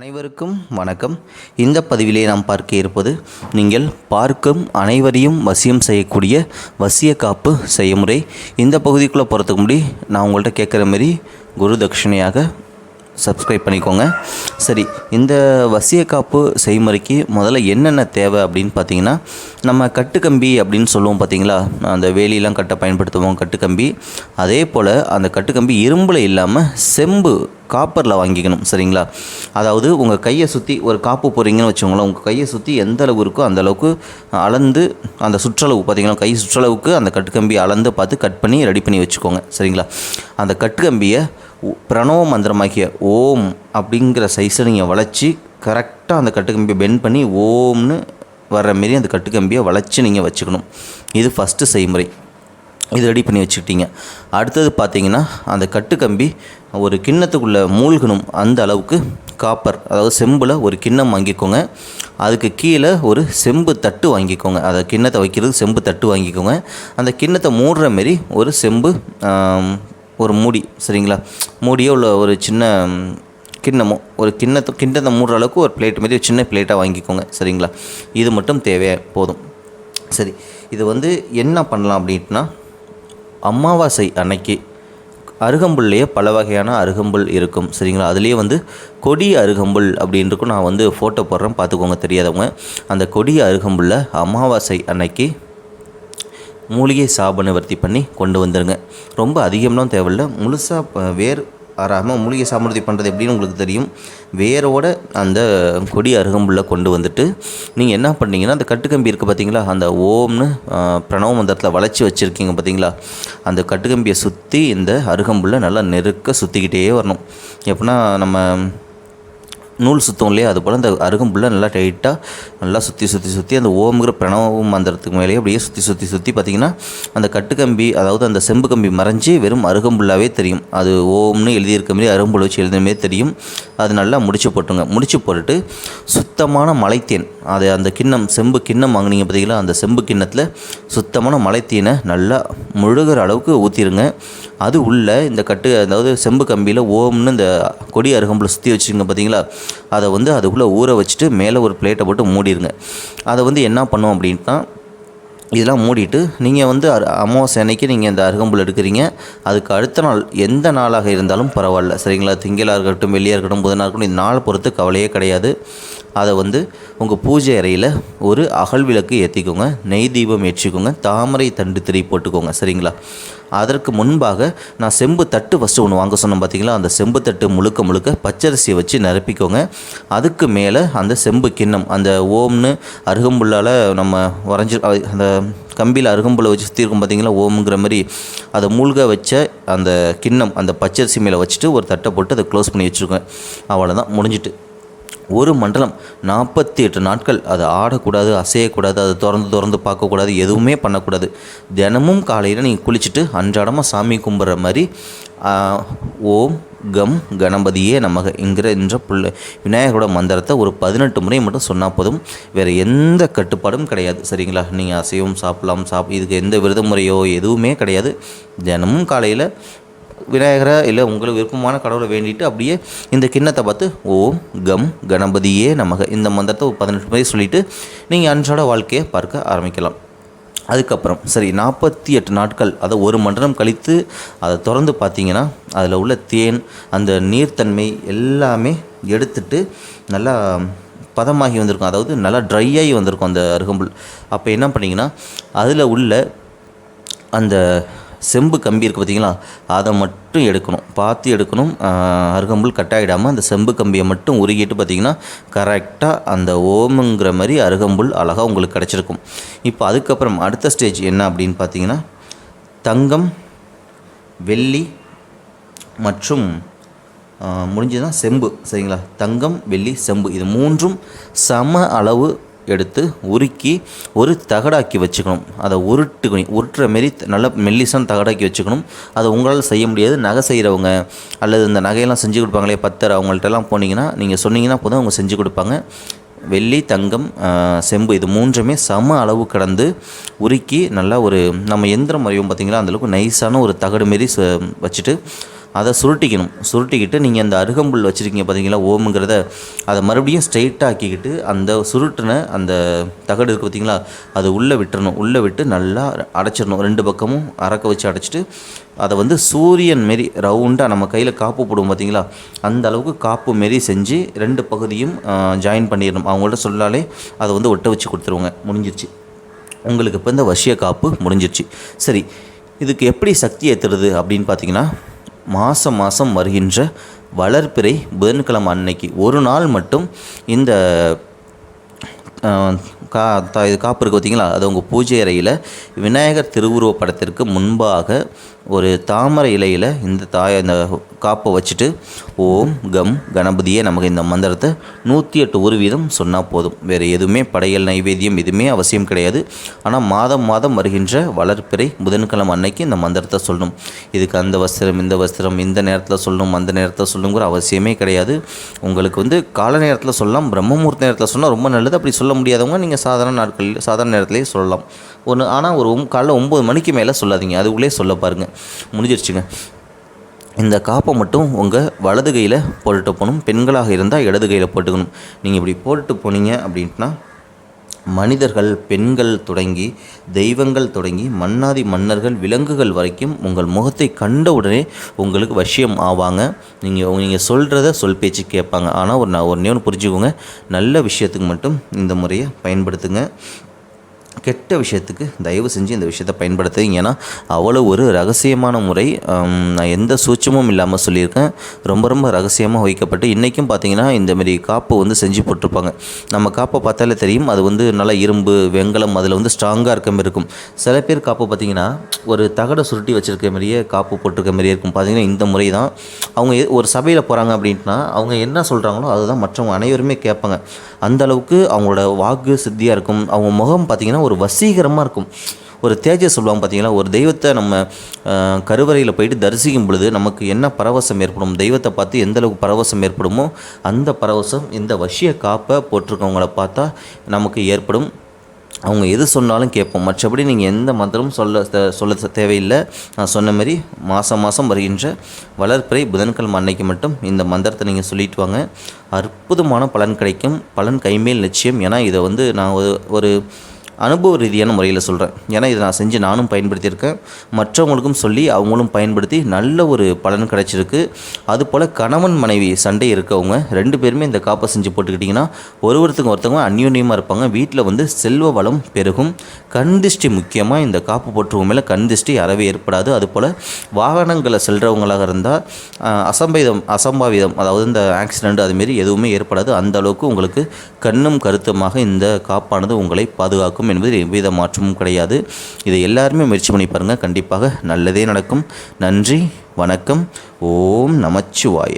அனைவருக்கும் வணக்கம். இந்த பதிவிலே நாம் பார்க்க இருப்பது நீங்கள் பார்க்கும் அனைவரையும் வசியம் செய்யக்கூடிய வசிய காப்பு செய்முறை இந்த பகுதிக்குள்ளே போகிறதுக்கு முன்னாடி நான் உங்கள்கிட்ட கேட்குற மாதிரி குரு தட்சிணையாக சப்ஸ்கிரைப் பண்ணிக்கோங்க. சரி இந்த வசிய காப்பு செய்முறைக்கு முதல்ல என்னென்ன தேவை அப்படின்னு பார்த்தீங்கன்னா நம்ம கட்டுக்கம்பி அப்படின்னு சொல்லுவோம் பார்த்தீங்களா? அந்த வேலியெல்லாம் கட்ட பயன்படுத்துவோம் கட்டுக்கம்பி. அதே போல் அந்த கட்டுக்கம்பி இரும்பில் இல்லாமல் செம்பு காப்பரில் வாங்கிக்கணும் சரிங்களா? அதாவது உங்கள் கையை சுற்றி ஒரு காப்பு போடுறீங்கன்னு வச்சுக்கோங்களேன் உங்கள் கையை சுற்றி எந்த அளவு இருக்கோ அந்த அளவுக்கு அளந்து அந்த சுற்றளவு பார்த்தீங்கன்னா கை சுற்றளவுக்கு அந்த கட்டுக்கம்பி அளந்து பார்த்து கட் பண்ணி ரெடி பண்ணி வச்சுக்கோங்க சரிங்களா? அந்த கட்டுக்கம்பியை பிரணவ மந்திரமாகிய ஓம் அப்படிங்கிற சைஸை நீங்கள் வளைச்சி கரெக்டாக அந்த கட்டுக்கம்பியை பெண்ட் பண்ணி ஓம்னு வர்ற மாரி அந்த கட்டுக்கம்பியை வளைச்சி நீங்கள் வச்சுக்கணும். இது ஃபஸ்ட்டு செய்முறை. இது ரெடி பண்ணி வச்சுக்கிட்டீங்க. அடுத்தது பார்த்தீங்கன்னா அந்த கட்டுக்கம்பி ஒரு கிண்ணத்துக்குள்ளே மூழ்கணும் அந்த அளவுக்கு காப்பர் அதாவது செம்பில் ஒரு கிண்ணம் வாங்கிக்கோங்க. அதுக்கு கீழே ஒரு செம்பு தட்டு வாங்கிக்கோங்க. அதை கிண்ணத்தை வைக்கிறது செம்பு தட்டு வாங்கிக்கோங்க. அந்த கிண்ணத்தை மூடுற மாரி ஒரு செம்பு ஒரு மூடி சரிங்களா? மூடியோ உள்ள ஒரு சின்ன கிண்ணமோ ஒரு கிண்ணத்தை கிண்ணத்தை மூடுற அளவுக்கு ஒரு பிளேட் மாதிரி சின்ன பிளேட்டாக வாங்கிக்கோங்க சரிங்களா? இது மட்டும் தேவையா போதும். சரி இது வந்து என்ன பண்ணலாம் அப்படின்ட்டுனா அமாவாசை அன்னைக்கு அருகம்புல்லையே பல வகையான அருகம்புல் இருக்கும் சரிங்களா? அதுலேயே வந்து கொடி அருகம்புல் அப்படின்றக்கும் நான் வந்து ஃபோட்டோ போடுறேன் பார்த்துக்கோங்க தெரியாதவங்க. அந்த கொடி அருகம்புல்ல அமாவாசை அன்னைக்கு மூலிகை சாப நிவர்த்தி பண்ணி கொண்டு வந்துடுங்க ரொம்ப அதிகம்லாம் தேவையில்ல. முழுசாக வேர் ஆறாமல் மூலிகை சாமர்த்தி பண்ணுறது எப்படின்னு உங்களுக்கு தெரியும். வேரோட அந்த கொடி அருகம்புள்ள கொண்டு வந்துட்டு நீங்கள் என்ன பண்ணீங்கன்னா அந்த கட்டுக்கம்பி இருக்குது பார்த்தீங்களா அந்த ஓம்னு பிரணவ மந்திரத்தில் வளைச்சி வச்சுருக்கீங்க பார்த்தீங்களா அந்த கட்டுக்கம்பியை சுற்றி இந்த அருகம்புள்ள நல்லா நெருக்க சுற்றிக்கிட்டே வரணும். எப்படின்னா நம்ம நூல் சுத்தம் இல்லையா? அது போல் அந்த அருகம்புல்லை நல்லா டைட்டாக நல்லா சுற்றி சுற்றி சுற்றி அந்த ஓம்ங்கிற பிரணவ மந்திரத்துக்கு மேலேயே அப்படியே சுற்றி சுற்றி சுற்றி பார்த்தீங்கன்னா அந்த கட்டுக்கம்பி அதாவது அந்த செம்பு கம்பி மறைஞ்சி வெறும் அருகம்புல்லாவே தெரியும். அது ஓம்னு எழுதியிருக்க மாதிரி அருகம்புல் வச்சு எழுதுன மாரி தெரியும். அது நல்லா முடிச்சு போட்டுங்க. முடிச்சு போட்டுட்டு சுத்தமான மலைத்தேன். அது அந்த கிண்ணம் செம்பு கிண்ணம் வாங்குனீங்க பார்த்தீங்களா? அந்த செம்பு கிண்ணத்தில் சுத்தமான மலைத்தீனை நல்லா முழுகிற அளவுக்கு ஊற்றிடுங்க அது உள்ளே இந்த கட்டு அதாவது செம்பு கம்பியில் ஓம்னு இந்த கொடி அருகம்புல சுற்றி வச்சுருங்க பார்த்தீங்களா? அதை வந்து அதுக்குள்ளே ஊற வச்சுட்டு மேலே ஒரு பிளேட்டை போட்டு மூடிடுங்க அதை வந்து என்ன பண்ணும் அப்படின்ட்டா இதெல்லாம் மூடிட்டு நீங்கள் வந்து அரு- அமாவாசை அன்னைக்கு நீங்கள் இந்த அருகம்புல் எடுக்கிறீங்க. அதுக்கு அடுத்த நாள் எந்த நாளாக இருந்தாலும் பரவாயில்ல. சரிங்களா? திங்களாக இருக்கட்டும் வெள்ளியாக இருக்கட்டும் புதனாக இருக்கட்டும் இந்த நாள் பொறுத்து கவலையே கிடையாது. அதை வந்து உங்கள் பூஜை அறையில் ஒரு அகல் விளக்கு ஏற்றிக்கோங்க நெய் தீபம் ஏற்றிக்கோங்க தாமரை தண்டு திரி போட்டுக்கோங்க சரிங்களா? அதற்கு முன்பாக நான் செம்பு தட்டு ஃபஸ்ட்டு ஒன்று வாங்க சொன்னேன் பார்த்தீங்களா அந்த செம்பு தட்டு முழுக்க முழுக்க பச்சரிசியை வச்சு நிரப்பிக்கோங்க. அதுக்கு மேலே அந்த செம்பு கிண்ணம் அந்த ஓம்னு அருகம்புல்லால் நம்ம வரைஞ்சி அந்த கம்பியில் அருகம்புல்லை வச்சு சுற்றிருக்கோம் பார்த்தீங்களா ஓம்ங்கிற மாதிரி அதை மூழ்க வச்ச அந்த கிண்ணம் அந்த பச்சரிசி மேலே வச்சுட்டு ஒரு தட்டை போட்டு அதை க்ளோஸ் பண்ணி வச்சுருக்கேன். அவ்வளோதான் முடிஞ்சிட்டு. ஒரு மண்டலம் நாற்பத்தி எட்டு நாட்கள் அதை ஆடக்கூடாது அசையக்கூடாது அதை திறந்து திறந்து பார்க்கக்கூடாது எதுவுமே பண்ணக்கூடாது. தினமும் காலையில் நீங்கள் குளிச்சுட்டு அன்றாடமாக சாமி கும்பிட்ற மாதிரி ஓம் கம் கணபதியே நமக என்கிற என்ற புள்ள விநாயகரோட மந்திரத்தை ஒரு பதினெட்டு முறை மட்டும் சொன்னால் போதும். வேறு எந்த கட்டுப்பாடும் கிடையாது. சரிங்களா? நீங்கள் அசைவம் சாப்பிடலாம் சாப் இதுக்கு எந்த விரத முறையோ எதுவுமே கிடையாது. தினமும் காலையில் விநாயகரை இல்லை உங்களுக்கு விருப்பமான கடவுளை வேண்டிட்டு அப்படியே இந்த கிண்ணத்தை பார்த்து ஓம் கம் கணபதியே நமக. இந்த மந்திரத்தை ஒரு பதினெட்டு முறை சொல்லிவிட்டு நீங்கள் அன்றாட வாழ்க்கையை பார்க்க ஆரம்பிக்கலாம். அதுக்கப்புறம் சரி நாற்பத்தி எட்டு நாட்கள் அதை ஒரு மண்டலம் கழித்து அதை திறந்து பார்த்தீங்கன்னா அதில் உள்ள தேன் அந்த நீர்த்தன்மை எல்லாமே எடுத்துட்டு நல்லா பதமாகி வந்திருக்கும். அதாவது நல்லா ட்ரை ஆகி வந்திருக்கும் அந்த அருகம்புல். அப்போ என்ன பண்ணிங்கன்னா அதில் உள்ள அந்த செம்பு கம்பி இருக்குது பார்த்தீங்களா? அதை மட்டும் எடுக்கணும். பார்த்து எடுக்கணும். அருகம்புல் கட்டாயிடாமல் அந்த செம்பு கம்பியை மட்டும் உருகிட்டு பார்த்தீங்கன்னா கரெக்டாக அந்த ஓமுங்கிற மாதிரி அருகம்புல் அழகாக உங்களுக்கு கிடச்சிருக்கும். இப்போ அதுக்கப்புறம் அடுத்த ஸ்டேஜ் என்ன அப்படின்னு பார்த்தீங்கன்னா தங்கம் வெள்ளி மற்றும் முடிஞ்சதுன்னா செம்பு. சரிங்களா? தங்கம் வெள்ளி செம்பு. இது மூன்றும் சம அளவு எடுத்து உருக்கி ஒரு தகடாக்கி வச்சுக்கணும். அதை உருட்டுக்கணும் உருட்டுற மாரி நல்ல மெல்லிசான தகடாக்கி வச்சுக்கணும். அதை உங்களால் செய்ய முடியாது. நகை செய்கிறவங்க அல்லது இந்த நகையெல்லாம் செஞ்சு கொடுப்பாங்களே பத்தர் அவங்கள்ட்டலாம் போனீங்கன்னா நீங்கள் சொன்னீங்கன்னா போதும் அவங்க செஞ்சு கொடுப்பாங்க. வெள்ளி தங்கம் செம்பு இது மூன்றுமே சம அளவு கடந்து உருக்கி நல்லா ஒரு நம்ம எந்திரம் வரையும் பார்த்திங்கன்னா அந்தளவுக்கு நைஸான ஒரு தகடு மாரி ச வச்சுட்டு அதை சுருட்டிக்கணும். சுருட்டிக்கிட்டு நீங்கள் அந்த அருகம்புல் வச்சுருக்கீங்க பார்த்தீங்களா ஓமுங்கிறத அதை மறுபடியும் ஸ்ட்ரைட்டாக ஆக்கிக்கிட்டு அந்த சுருட்டின அந்த தகடு இருக்குது பார்த்தீங்களா அது உள்ளே விட்டுறணும். உள்ளே விட்டு நல்லா அடைச்சிடணும். ரெண்டு பக்கமும் அறக்க வச்சு அடைச்சிட்டு அதை வந்து சூரியன் மாரி ரவுண்டாக நம்ம கையில் காப்பு போடுவோம் பார்த்தீங்களா அந்த அளவுக்கு காப்பு மாரி செஞ்சு ரெண்டு பகுதியும் ஜாயின் பண்ணிடணும். அவங்கள்ட்ட சொல்லாலே அதை வந்து ஒட்ட வச்சு கொடுத்துருவாங்க. முடிஞ்சிருச்சு. உங்களுக்கு இப்போ இந்த வசிய காப்பு முடிஞ்சிருச்சு. சரி இதுக்கு எப்படி சக்தி ஏற்றுறது அப்படின்னு பார்த்தீங்கன்னா மாதம் மாதம் வருகின்ற வளர்பிறை புதன்கிழமை அன்னைக்கு ஒரு நாள் மட்டும் இந்த கா தா இது காப்பு இருக்குது பார்த்தீங்களா அது உங்கள் பூஜை அறையில் விநாயகர் திருவுருவப் படத்திற்கு முன்பாக ஒரு தாமரை இலையில் இந்த தாய இந்த காப்பை வச்சுட்டு ஓம் கம் கணபதியே நமக்கு இந்த மந்திரத்தை நூற்றி எட்டு ஒரு வீதம் சொன்னால் போதும். வேறு எதுவுமே படையல் நைவேத்தியம் எதுவுமே அவசியம் கிடையாது. ஆனால் மாதம் மாதம் வருகின்ற வளர்ப்பிறை புதன்கிழமை அன்னைக்கு இந்த மந்திரத்தை சொல்லணும். இதுக்கு அந்த வஸ்திரம் இந்த வஸ்திரம் இந்த நேரத்தில் சொல்லணும் அந்த நேரத்தில் சொல்லணுங்கிற அவசியமே கிடையாது. உங்களுக்கு வந்து கால நேரத்தில் சொல்லலாம் பிரம்மமுகூர்த்த நேரத்தில் சொன்னால் ரொம்ப நல்லது. அப்படி சொல்ல முடியாதவங்க நீங்கள் சாதாரண நாட்களில் சாதாரண நேரத்துலேயே சொல்லலாம். ஒன்று ஆனால் ஒரு காலைல ஒம்பது மணிக்கு மேலே சொல்லாதீங்க. அதுக்குள்ளே சொல்ல பாருங்கள் முடிஞ்சிருச்சுங்க. இந்த காப்பை மட்டும் உங்கள் வலது கையில் போட்டுட்டு போகணும். பெண்களாக இருந்தால் இடது கையில் போட்டுக்கணும். நீங்கள் இப்படி போட்டுட்டு போனீங்க அப்படின்ட்டுனா மனிதர்கள் பெண்கள் தொடங்கி தெய்வங்கள் தொடங்கி மன்னாதி மன்னர்கள் விலங்குகள் வரைக்கும் உங்கள் முகத்தை கண்ட உடனே உங்களுக்கு வசியம் ஆவாங்க. நீங்கள் நீங்கள் சொல்கிறத சொல் பேச்சு கேட்பாங்க. ஆனால் ஒரு நான் ஒன்றே ஒன்று புரிஞ்சுக்கோங்க. நல்ல விஷயத்துக்கு மட்டும் இந்த முறையை பயன்படுத்துங்க. கெட்ட விஷயத்துக்கு தயவு செஞ்சு இந்த விஷயத்தை பயன்படுத்துங்க ஏன்னா அவ்வளோ ஒரு ரகசியமான முறை நான் எந்த சூட்சமும் இல்லாமல் சொல்லியிருக்கேன். ரொம்ப ரொம்ப ரகசியமாக வைக்கப்பட்டு இன்றைக்கும் பார்த்தீங்கன்னா இந்தமாரி காப்பு வந்து செஞ்சு போட்டிருப்பாங்க. நம்ம காப்பை பார்த்தாலே தெரியும் அது வந்து நல்லா இரும்பு வெங்கலம் அதில் வந்து ஸ்ட்ராங்காக இருக்க மாதிரி இருக்கும். சில பேர் காப்பு பார்த்தீங்கன்னா ஒரு தகடை சுருட்டி வச்சுருக்க மாதிரியே காப்பு போட்டிருக்க மாதிரியே இருக்கும். பார்த்தீங்கன்னா இந்த முறை தான். அவங்க ஒரு சபையில் போகிறாங்க அப்படின்ட்டுனா அவங்க என்ன சொல்கிறாங்களோ அதுதான் மற்றவங்க அனைவருமே கேட்பாங்க. அந்த அளவுக்கு அவங்களோட வாக்கு சித்தியாக இருக்கும். அவங்க முகம் பார்த்தீங்கன்னா ஒரு வசீகரமாக இருக்கும். ஒரு தேஜஸ் சொல்லுவாங்க பார்த்தீங்களா ஒரு தெய்வத்தை நம்ம கருவறையில் போயிட்டு தரிசிக்கும் பொழுது நமக்கு என்ன பரவசம் ஏற்படும்? தெய்வத்தை பார்த்து எந்த அளவுக்கு பரவசம் ஏற்படுமோ அந்த பரவசம் இந்த வசிய காப்பை போட்டிருக்கவங்கள பார்த்தா நமக்கு ஏற்படும். அவங்க எது சொன்னாலும் கேட்போம். மற்றபடி நீங்கள் எந்த மந்திரமும் சொல்ல சொல்ல தேவையில்லை. நான் சொன்ன மாதிரி மாதம் மாதம் வருகின்ற வளர்ப்பிறை புதன்கிழமை அன்னைக்கு மட்டும் இந்த மந்திரத்தை நீங்கள் சொல்லிட்டு வாங்க. அற்புதமான பலன் கிடைக்கும். பலன் கைமேல் நிச்சயம். ஏன்னா இதை வந்து நான் ஒரு ஒரு அனுபவ ரீதியான முறையில் சொல்கிறேன் ஏன்னா இதை நான் செஞ்சு நானும் பயன்படுத்தியிருக்கேன். மற்றவங்களுக்கும் சொல்லி அவங்களும் பயன்படுத்தி நல்ல ஒரு பலன் கிடச்சிருக்கு. அதுபோல் கணவன் மனைவி சண்டை இருக்கவங்க ரெண்டு பேருமே இந்த காப்பை செஞ்சு போட்டுக்கிட்டிங்கன்னா ஒருவருத்துக்கு ஒருத்தவங்க அந்யோன்யமாக இருப்பாங்க. வீட்டில் வந்து செல்வ வளம் பெருகும். கண் திஷ்டி முக்கியமாக இந்த காப்பு போட்டுருவங்க மேலே கண் திஷ்டி அறவே ஏற்படாது. அதுபோல் வாகனங்களை செல்கிறவங்களாக இருந்தால் அசம்பாவிதம் அசம்பாவிதம் அதாவது இந்த ஆக்சிடெண்ட் அதுமாரி எதுவுமே ஏற்படாது. அந்த அளவுக்கு உங்களுக்கு கண்ணும் கருத்துமாக இந்த காப்பானது உங்களை பாதுகாக்கும் என்பதில் எவ்வித மாற்றமும் கிடையாது. இதை எல்லாருமே முயற்சி பண்ணி பாருங்கள் கண்டிப்பாக நல்லதே நடக்கும். நன்றி வணக்கம். ஓம் நமச்சிவாய.